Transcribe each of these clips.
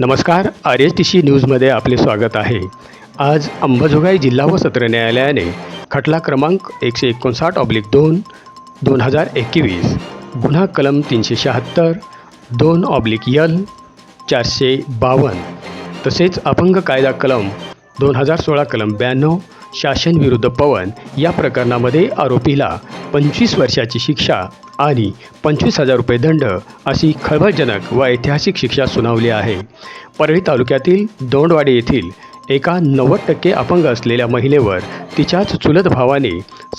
नमस्कार R S T C न्यूजमध्ये आपले स्वागत आहे. आज अंबाजोगाई जिल्हा व सत्र न्यायालयाने खटला क्रमांक एकशे एकोणसाठ ऑब्लिक दोन दोन हजार एकवीस गुन्हा कलम तीनशे शहात्तर दोन ऑब्लिक यल चारशे बावन्न तसेच अपंग कायदा कलम दोन हजार सोळा कलम ब्याण्णव शासन विरुद्ध पवन या प्रकरणामध्ये आरोपीला पंचवीस वर्षाची शिक्षा आणि पंचवीस हजार रुपये दंड अशी खळबळजनक व ऐतिहासिक शिक्षा सुनावली आहे. परळी तालुक्यातील दोंडवाडी येथील एका नव्वद टक्के अपंग असलेल्या महिलेवर तिच्याच चुलत भावाने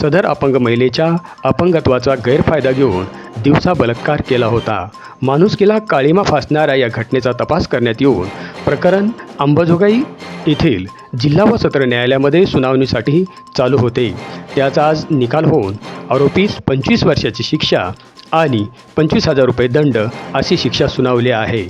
सदर अपंग महिलेच्या अपंगत्वाचा गैरफायदा घेऊन दिवसा बलात्कार केला होता. माणुसकीला काळीमा फासणाऱ्या या घटनेचा तपास करण्यात येऊन प्रकरण अंबाजोगाई येथील जिल्हा व सत्र न्यायालयामध्ये सुनावणीसाठी चालू होते. त्याचा आज निकाल होऊन आरोपीस पंचवीस वर्षाची शिक्षा आणि पंचवीस हजार रुपये दंड अशी शिक्षा सुनावली आहे.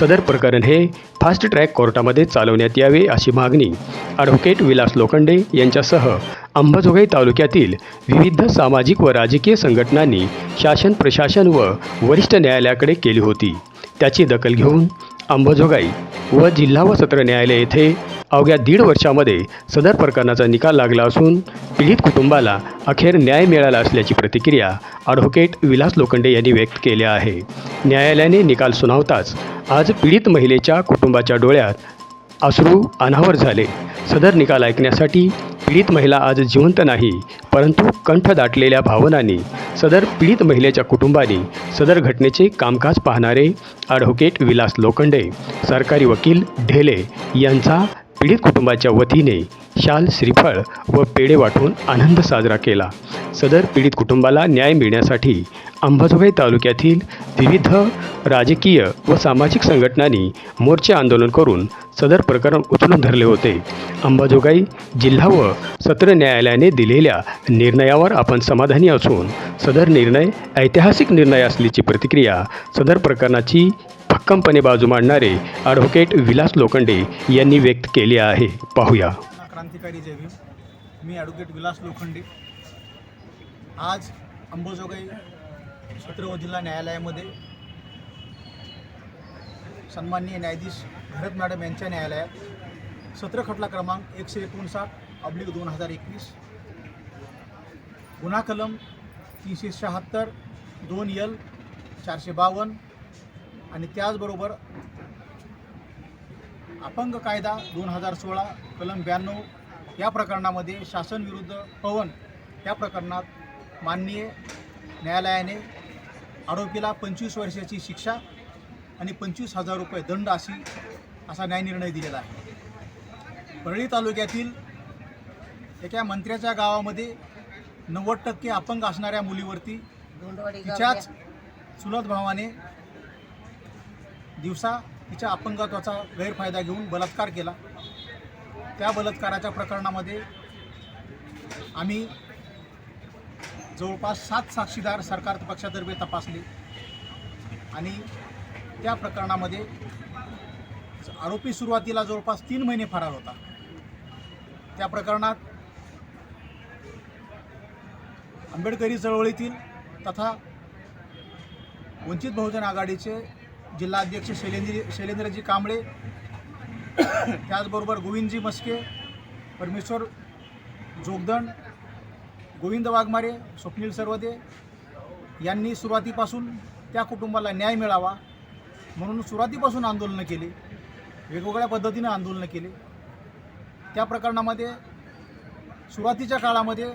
सदर प्रकरण हे फास्ट ट्रॅक कोर्टामध्ये चालवण्यात यावे अशी मागणी ॲडव्होकेट विलास लोखंडे यांच्यासह अंबाजोगाई तालुक्यातील विविध सामाजिक व राजकीय संघटनांनी शासन प्रशासन व वरिष्ठ न्यायालयाकडे केली होती. त्याची दखल घेऊन अंबाजोगाई व जिल्हा व सत्र न्यायालय येथे अवघ्या दीड वर्षामध्ये सदर प्रकरणाचा निकाल लागला असून पीडित कुटुंबाला अखेर न्याय मिळाला असल्याची प्रतिक्रिया ॲडव्होकेट विलास लोखंडे यांनी व्यक्त केल्या आहे. न्यायालयाने निकाल सुनावताच आज पीडित महिलेच्या कुटुंबाच्या डोळ्यात अश्रू अनावर झाले. सदर निकाल ऐकण्यासाठी पीडित महिला आज जिवंत नाही परंतु कंठ दाटलेल्या भावनांनी सदर पीडित महिलेच्या कुटुंबाने सदर घटनेचे कामकाज पाहणारे ॲडव्होकेट विलास लोखंडे सरकारी वकील ढेले यांचा पीडित कुटुंबाच्या वतीने शाल श्रीफळ व पेढे वाटून आनंद साजरा केला. सदर पीडित कुटुंबाला न्याय मिळण्यासाठी अंबाजोगाई तालुक्यातील विविध राजकीय व सामाजिक संघटनांनी मोर्चे आंदोलन करून सदर प्रकरण उचलून धरले होते. अंबाजोगाई जिल्हा व सत्र न्यायालयाने दिलेल्या निर्णयावर आपण समाधानी असून सदर निर्णय ऐतिहासिक निर्णय असल्याची प्रतिक्रिया सदर प्रकरणाची भक्कमपणे बाजू मांडणारे ॲडव्होकेट विलास लोखंडे यांनी व्यक्त केले आहे. पाहूया. क्रांतिकारी जय मी ॲडव्होकेट विलास लोखंडे. आज अंबोजोगाई सत्र जिल्हा न्यायालयामध्ये सन्माननीय न्यायाधीश भरत मॅडम यांच्या न्यायालयात सत्र खटला क्रमांक एकशे एकोणसाठ अब्लिक दोन हजार एकवीस गुन्हा कलम तीनशे शहात्तर दोन यल चारशे बावन्न आणि त्याचबरोबर अपंग कायदा दोन हजार सोळा कलम ब्याण्णव या प्रकरणामध्ये शासन विरुद्ध पवन या प्रकरणात माननीय न्यायालयाने आरोपीला पंचवीस वर्षाची शिक्षा आणि पंचवीस हजार रुपये दंड अशी असा न्यायनिर्णय दिलेला आहे. परळी तालुक्यातील एका मंत्र्याच्या गावामध्ये नव्वद टक्के अपंग असणाऱ्या मुलीवरती तिच्याच चुलत भावाने दिवसा तिच्या अपंगत्वाचा गैरफायदा घेऊन बलात्कार केला. त्या बलात्काराच्या प्रकरणामध्ये आम्ही जवळपास सात साक्षीदार सरकार पक्षातर्फे तपासले आणि त्या प्रकरणामध्ये आरोपी सुरुवातीला जवळपास तीन महिने फरार होता. त्या प्रकरणात आंबेडकरी चळवळीतील तथा वंचित बहुजन आघाडीचे जिल्हाध्यक्ष शैलेंद्र शैलेंद्रजी कांबळे त्याचबरोबर गोविंदजी मस्के परमेश्वर जोगदण गोविंद वाघमारे स्वप्नील सर्वदे यांनी सुरुवातीपासून त्या कुटुंबाला न्याय मिळावा म्हणून सुरुवातीपासून आंदोलनं केली वेगवेगळ्या पद्धतीनं आंदोलनं केली. त्या प्रकरणामध्ये सुरुवातीच्या काळामध्ये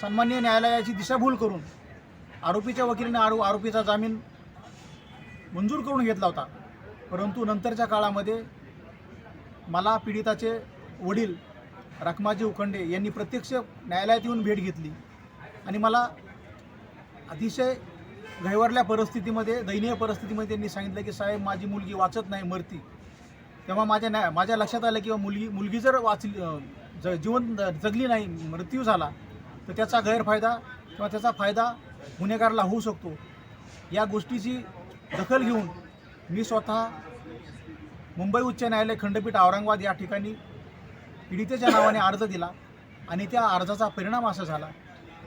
सन्मान्य न्यायालयाची दिशाभूल करून आरोपीच्या वकिलीने आरो आरोपीचा जामीन मंजूर करून घेतला होता. परंतु नंतरच्या काळामध्ये मला पीडिताचे वडील रखमाजी उखंडे यांनी प्रत्यक्ष न्यायालयात येऊन भेट घेतली आणि मला अतिशय घैवरल्या परिस्थितीमध्ये दयनीय परिस्थितीमध्ये त्यांनी सांगितलं की साहेब माझी मुलगी वाचत नाही मरती. तेव्हा माझ्या न्या माझ्या लक्षात आलं किंवा मुलगी मुलगी जर वाचली ज जीवन जगली नाही मृत्यू झाला तर त्याचा गैरफायदा किंवा त्याचा फायदा गुन्हेगारला होऊ शकतो. या गोष्टीची दखल घेऊन मी स्वतः मुंबई उच्च न्यायालय खंडपीठ औरंगाबाद या ठिकाणी पीडितेच्या नावाने अर्ज दिला आणि त्या अर्जाचा परिणाम असा झाला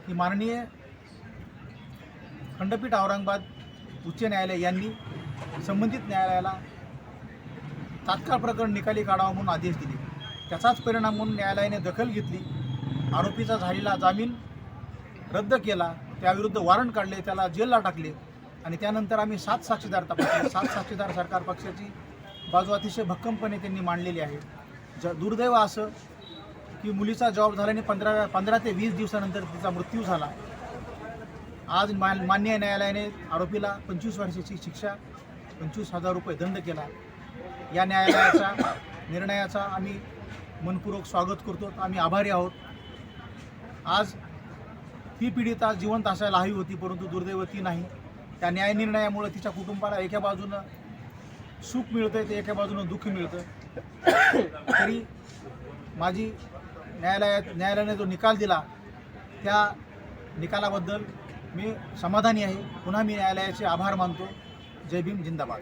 की माननीय खंडपीठ औरंगाबाद उच्च न्यायालय यांनी संबंधित न्यायालयाला तात्काळ प्रकरण निकाली काढावा म्हणून आदेश दिले. त्याचाच परिणाम म्हणून न्यायालयाने दखल घेतली. आरोपीचा झालेला जामीन रद्द केला. त्याविरुद्ध वॉरंट काढले. त्याला जेलला टाकले. आणि त्यानंतर आम्ही सात साक्षीदार तपासले. सात साक्षीदार सरकार पक्षाची बाजू अतिशय भक्कमपणे त्यांनी मांडलेली आहे. ज दुर्दैव असं की मुलीचा जॉब झाल्याने पंधरा पंधरा ते वीस दिवसानंतर तिचा मृत्यू झाला. आज मा मान्य न्यायालयाने आरोपीला पंचवीस वर्षाची शिक्षा पंचवीस हजार रुपये दंड केला. या न्यायालयाच्या निर्णयाचा आम्ही मनपूर्वक स्वागत करतो. आम्ही आभारी आहोत. आज ती पीडिता जिवंत असायला हवी होती परंतु दुर्दैव ती नाही. त्या न्यायनिर्णयामुळे तिच्या कुटुंबाला एका बाजूनं सुख मिळतं आहे ते एका बाजूनं दुःख मिळतं तरी माझी न्यायालयात न्यायालयाने जो निकाल दिला त्या निकालाबद्दल मी समाधानी आहे. पुन्हा मी न्यायालयाचे आभार मानतो. जय भीम जिंदाबाद.